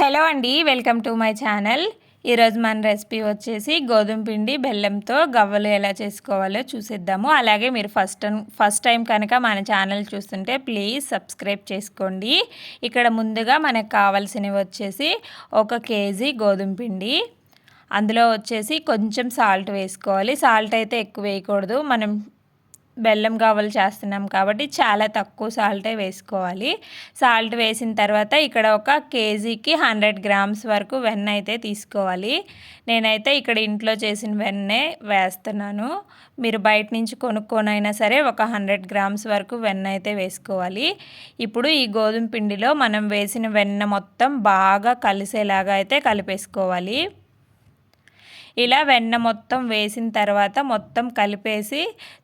Hello అండి welcome to my channel. ఈరోజు మన రెసిపీ వచ్చేసి గోధుమ పిండి బెల్లంతో గవ్వలు ఎలా చేసుకోవాలో చూసేద్దాము. అలాగే మీరు ఫస్ట్ ఫస్ట్ టైం కనుక మన ఛానల్ చూస్తుంటే ప్లీజ్ సబ్స్క్రైబ్ చేసుకోండి. ఇక్కడ ముందుగా మనకు కావాల్సినవి వచ్చేసి ఒక కేజీ గోధుమ పిండి. అందులో వచ్చేసి కొంచెం సాల్ట్ వేసుకోవాలి. సాల్ట్ అయితే ఎక్కువ వేయకూడదు. మనం బెల్లం కావాలి చేస్తున్నాం కాబట్టి చాలా తక్కువ సాల్టే వేసుకోవాలి. సాల్ట్ వేసిన తర్వాత ఇక్కడ ఒక కేజీకి హండ్రెడ్ గ్రామ్స్ వరకు వెన్న అయితే తీసుకోవాలి. నేనైతే ఇక్కడ ఇంట్లో చేసిన వెన్నే వేస్తున్నాను. మీరు బయట నుంచి కొనుక్కొనైనా సరే ఒక హండ్రెడ్ గ్రామ్స్ వరకు వెన్న అయితే వేసుకోవాలి. ఇప్పుడు ఈ గోధుమ పిండిలో మనం వేసిన వెన్న మొత్తం బాగా కలిసేలాగా అయితే కలిపేసుకోవాలి. ఇలా వెన్న మొత్తం వేసిన తర్వాత మొత్తం కలిపేసి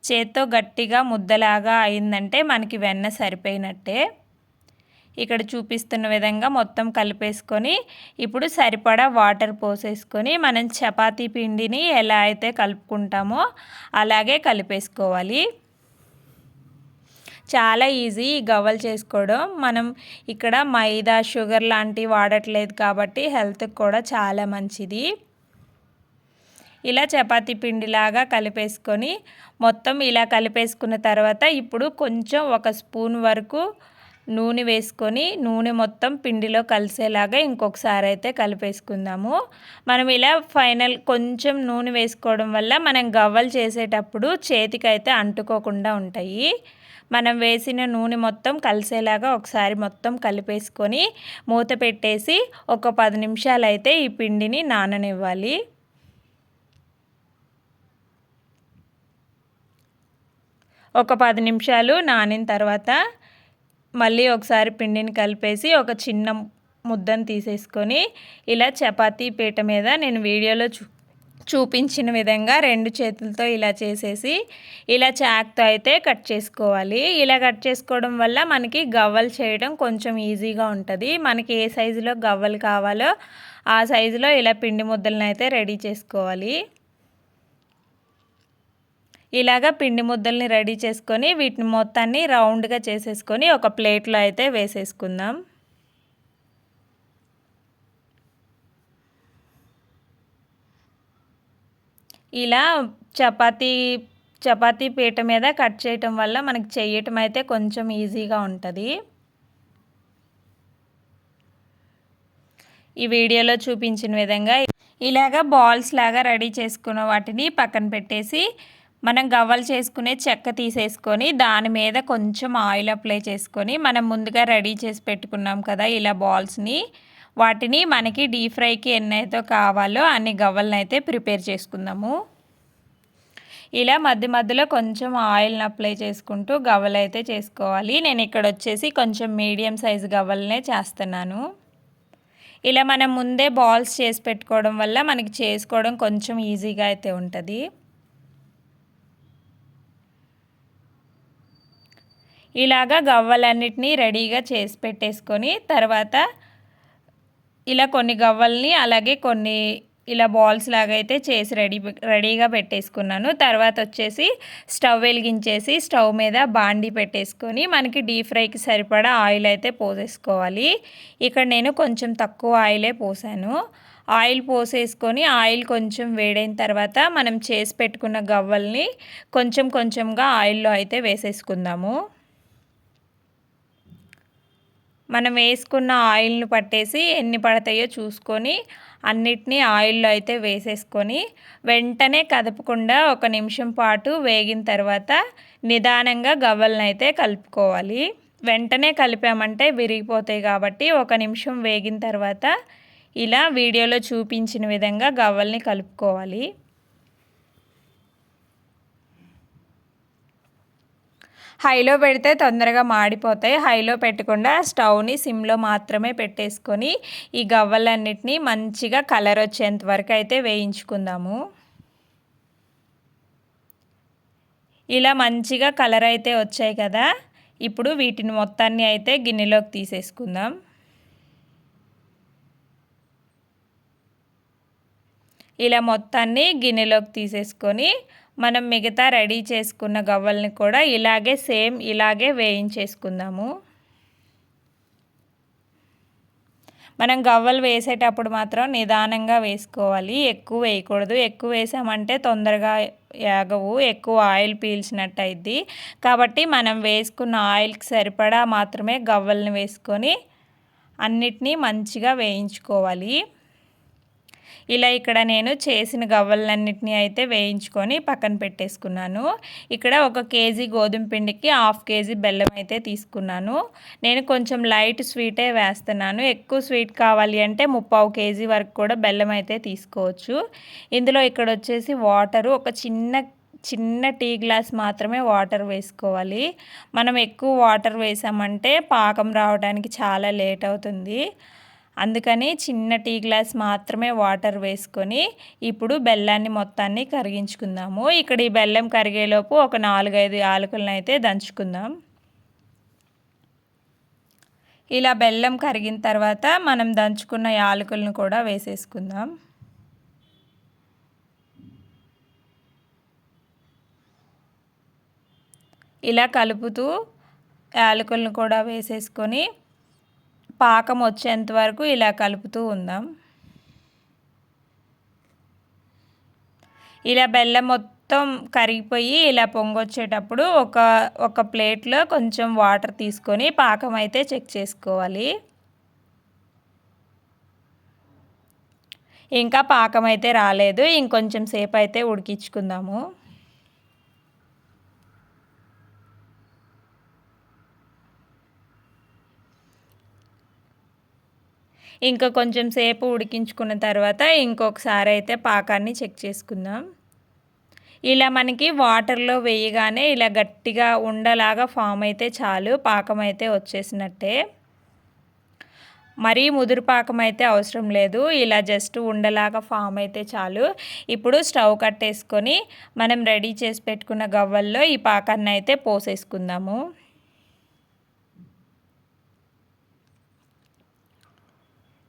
చేత్తో గట్టిగా ముద్దలాగా అయిందంటే మనకి వెన్న సరిపోయినట్టే. ఇక్కడ చూపిస్తున్న విధంగా మొత్తం కలిపేసుకొని ఇప్పుడు సరిపడా వాటర్ పోసేసుకొని మనం చపాతీ పిండిని ఎలా అయితే కలుపుకుంటామో అలాగే కలిపేసుకోవాలి. చాలా ఈజీ గవ్వలు చేసుకోవడం. మనం ఇక్కడ మైదా షుగర్ లాంటివి వాడట్లేదు కాబట్టి హెల్త్కి కూడా చాలా మంచిది. ఇలా చపాతీ పిండిలాగా కలిపేసుకొని మొత్తం ఇలా కలిపేసుకున్న తర్వాత ఇప్పుడు కొంచెం ఒక స్పూన్ వరకు నూనె వేసుకొని నూనె మొత్తం పిండిలో కలిసేలాగా ఇంకొకసారి అయితే కలిపేసుకుందాము. మనం ఇలా ఫైనల్ కొంచెం నూనె వేసుకోవడం వల్ల మనం గవ్వలు చేసేటప్పుడు చేతికైతే అంటుకోకుండా ఉంటాయి. మనం వేసిన నూనె మొత్తం కలిసేలాగా ఒకసారి మొత్తం కలిపేసుకొని మూత పెట్టేసి ఒక పది నిమిషాలు అయితే ఈ పిండిని నాననివ్వాలి. ఒక పది నిమిషాలు నానిన తర్వాత మళ్ళీ ఒకసారి పిండిని కలిపేసి ఒక చిన్న ముద్దను తీసేసుకొని ఇలా చపాతీ పీట మీద నేను వీడియోలో చూ చూపించిన విధంగా రెండు చేతులతో ఇలా చేసేసి ఇలా చాక్తో అయితే కట్ చేసుకోవాలి. ఇలా కట్ చేసుకోవడం వల్ల మనకి గవ్వలు చేయడం కొంచెం ఈజీగా ఉంటుంది. మనకి ఏ సైజులో గవ్వలు కావాలో ఆ సైజులో ఇలా పిండి ముద్దలను అయితే రెడీ చేసుకోవాలి. ఇలాగ పిండి ముద్దల్ని రెడీ చేసుకొని వీటిని మొత్తాన్ని రౌండ్గా చేసేసుకొని ఒక ప్లేట్లో అయితే వేసేసుకుందాం. ఇలా చపాతీ చపాతీ పీట మీద కట్ చేయటం వల్ల మనకి చేయటం అయితే కొంచెం ఈజీగా ఉంటుంది. ఈ వీడియోలో చూపించిన విధంగా ఇలాగ బాల్స్ లాగా రెడీ చేసుకున్న వాటిని పక్కన పెట్టేసి మనం గవ్వలు చేసుకునే చెక్క తీసేసుకొని దాని మీద కొంచెం ఆయిల్ అప్లై చేసుకొని మనం ముందుగా రెడీ చేసి పెట్టుకున్నాం కదా ఇలా బాల్స్ని. వాటిని మనకి డీప్ ఫ్రైకి ఎన్నైతే కావాలో అన్ని గవ్వలను అయితే ప్రిపేర్ చేసుకుందాము. ఇలా మధ్య మధ్యలో కొంచెం ఆయిల్ని అప్లై చేసుకుంటూ గవ్వలు అయితే చేసుకోవాలి. నేను ఇక్కడ వచ్చేసి కొంచెం మీడియం సైజు గవ్వలనే చేస్తున్నాను. ఇలా మనం ముందే బాల్స్ చేసి పెట్టుకోవడం వల్ల మనకి చేసుకోవడం కొంచెం ఈజీగా అయితే ఉంటుంది. ఇలాగా గవ్వలన్నిటినీ రెడీగా చేసి పెట్టేసుకొని తర్వాత ఇలా కొన్ని గవ్వల్ని అలాగే కొన్ని ఇలా బాల్స్ లాగా అయితే చేసి రెడీ రెడీగా పెట్టేసుకున్నాను. తర్వాత వచ్చేసి స్టవ్ వెలిగించేసి స్టవ్ మీద బాండి పెట్టేసుకొని మనకి డీప్ ఫ్రైకి సరిపడా ఆయిల్ అయితే పోసేసుకోవాలి. ఇక్కడ నేను కొంచెం తక్కువ ఆయిలే పోసాను. ఆయిల్ పోసేసుకొని ఆయిల్ కొంచెం వేడైన తర్వాత మనం చేసి పెట్టుకున్న గవ్వల్ని కొంచెం కొంచెంగా ఆయిల్లో అయితే వేసేసుకుందాము. మనం వేసుకున్న ఆయిల్ని పట్టేసి ఎన్ని పడతాయో చూసుకొని అన్నిటినీ ఆయిల్లో అయితే వేసేసుకొని వెంటనే కదపకుండా ఒక నిమిషం పాటు వేగిన తర్వాత నిదానంగా గవ్వలను అయితే కలుపుకోవాలి. వెంటనే కలిపామంటే విరిగిపోతాయి కాబట్టి ఒక నిమిషం వేగిన తర్వాత ఇలా వీడియోలో చూపించిన విధంగా గవ్వల్ని కలుపుకోవాలి. హైలో పెడితే తొందరగా మాడిపోతాయి. హైలో పెట్టకుండా స్టవ్ని సిమ్లో మాత్రమే పెట్టేసుకొని ఈ గవ్వలన్నిటినీ మంచిగా కలర్ వచ్చేంత వరకు అయితే వేయించుకుందాము. ఇలా మంచిగా కలర్ అయితే వచ్చాయి కదా. ఇప్పుడు వీటిని మొత్తాన్ని అయితే గిన్నెలోకి తీసేసుకుందాం. ఇలా మొత్తాన్ని గిన్నెలోకి తీసేసుకొని మనం మిగతా రెడీ చేసుకున్న గవ్వల్ని కూడా ఇలాగే సేమ్ ఇలాగే వేయించేసుకుందాము. మనం గవ్వలు వేసేటప్పుడు మాత్రం నిదానంగా వేసుకోవాలి. ఎక్కువ వేయకూడదు. ఎక్కువ వేసామంటే తొందరగా యాగవు. ఎక్కువ ఆయిల్ పీల్చినట్టు అయింది కాబట్టి మనం వేసుకున్న ఆయిల్కి సరిపడా మాత్రమే గవ్వల్ని వేసుకొని అన్నిటినీ మంచిగా వేయించుకోవాలి. ఇలా ఇక్కడ నేను చేసిన గవ్వలన్నిటినీ అయితే వేయించుకొని పక్కన పెట్టేసుకున్నాను. ఇక్కడ ఒక కేజీ గోధుమ పిండికి హాఫ్ కేజీ బెల్లం అయితే తీసుకున్నాను. నేను కొంచెం లైట్ స్వీటే వేస్తున్నాను. ఎక్కువ స్వీట్ కావాలి అంటే ముప్పావు కేజీ వరకు కూడా బెల్లం అయితే తీసుకోవచ్చు. ఇందులో ఇక్కడ వచ్చేసి వాటరు ఒక చిన్న చిన్న టీ గ్లాస్ మాత్రమే వాటర్ వేసుకోవాలి. మనం ఎక్కువ వాటర్ వేసామంటే పాకం రావడానికి చాలా లేట్ అవుతుంది. అందుకని చిన్న టీ గ్లాస్ మాత్రమే వాటర్ వేసుకొని ఇప్పుడు బెల్లాన్ని మొత్తాన్ని కరిగించుకుందాము. ఇక్కడ ఈ బెల్లం కరిగేలోపు ఒక నాలుగైదు యాలకులను అయితే దంచుకుందాం. ఇలా బెల్లం కరిగిన తర్వాత మనం దంచుకున్న యాలకులను కూడా వేసేసుకుందాం. ఇలా కలుపుతూ యాలకులను కూడా వేసేసుకొని పాకం వచ్చేంత వరకు ఇలా కలుపుతూ ఉందాం. ఇలా బెల్లం మొత్తం కరిగిపోయి ఇలా పొంగొచ్చేటప్పుడు ఒక ఒక ప్లేట్లో కొంచెం వాటర్ తీసుకొని పాకం అయితే చెక్ చేసుకోవాలి. ఇంకా పాకం అయితే రాలేదు. ఇంకొంచెం సేపు అయితే ఉడికించుకుందాము. ఇంకా కొంచెం సేపు ఉడికించుకున్న తర్వాత ఇంకొకసారి అయితే పాకాన్ని చెక్ చేసుకుందాం. ఇలా మనకి వాటర్లో వేయగానే ఇలా గట్టిగా ఉండలాగా ఫామ్ అయితే చాలు పాకం అయితే వచ్చేసినట్టే. మరీ ముదురు పాకం అయితే అవసరం లేదు ఇలా జస్ట్ ఉండలాగా ఫామ్ అయితే చాలు. ఇప్పుడు స్టవ్ కట్టేసుకొని మనం రెడీ చేసి పెట్టుకున్న గవ్వల్లో ఈ పాకాన్ని అయితే పోసేసుకుందాము.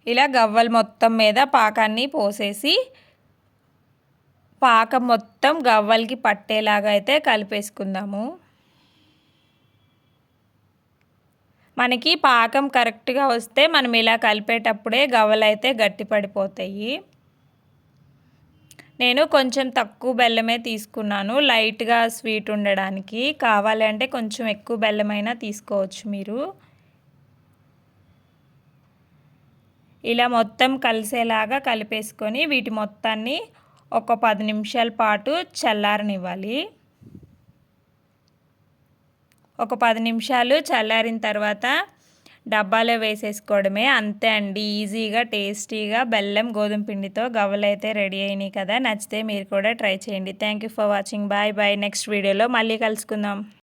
ఇలా గవ్వలు మొత్తం మీద పాకాన్ని పోసేసి పాకం మొత్తం గవ్వలకి పట్టేలాగా అయితే కలిపేసుకుందాము. మనకి పాకం కరెక్ట్గా వస్తే మనం ఇలా కలిపేటప్పుడే గవ్వలు అయితే గట్టి పడిపోతాయి. నేను కొంచెం తక్కువ బెల్లమే తీసుకున్నాను లైట్గా స్వీట్ ఉండడానికి. కావాలంటే కొంచెం ఎక్కువ బెల్లమైనా తీసుకోవచ్చు మీరు. ఇలా మొత్తం కలిసేలాగా కలిపేసుకొని వీటి మొత్తాన్ని ఒక పది నిమిషాల పాటు చల్లారనివ్వాలి. ఒక పది నిమిషాలు చల్లారిన తర్వాత డబ్బాలో వేసేసుకోవడమే. అంతే అండి ఈజీగా టేస్టీగా బెల్లం గోధుమ పిండితో గవ్వలైతే రెడీ అయినాయి కదా. నచ్చితే మీరు కూడా ట్రై చేయండి. Thank you for watching bye bye next వీడియోలో మళ్ళీ కలుసుకుందాం.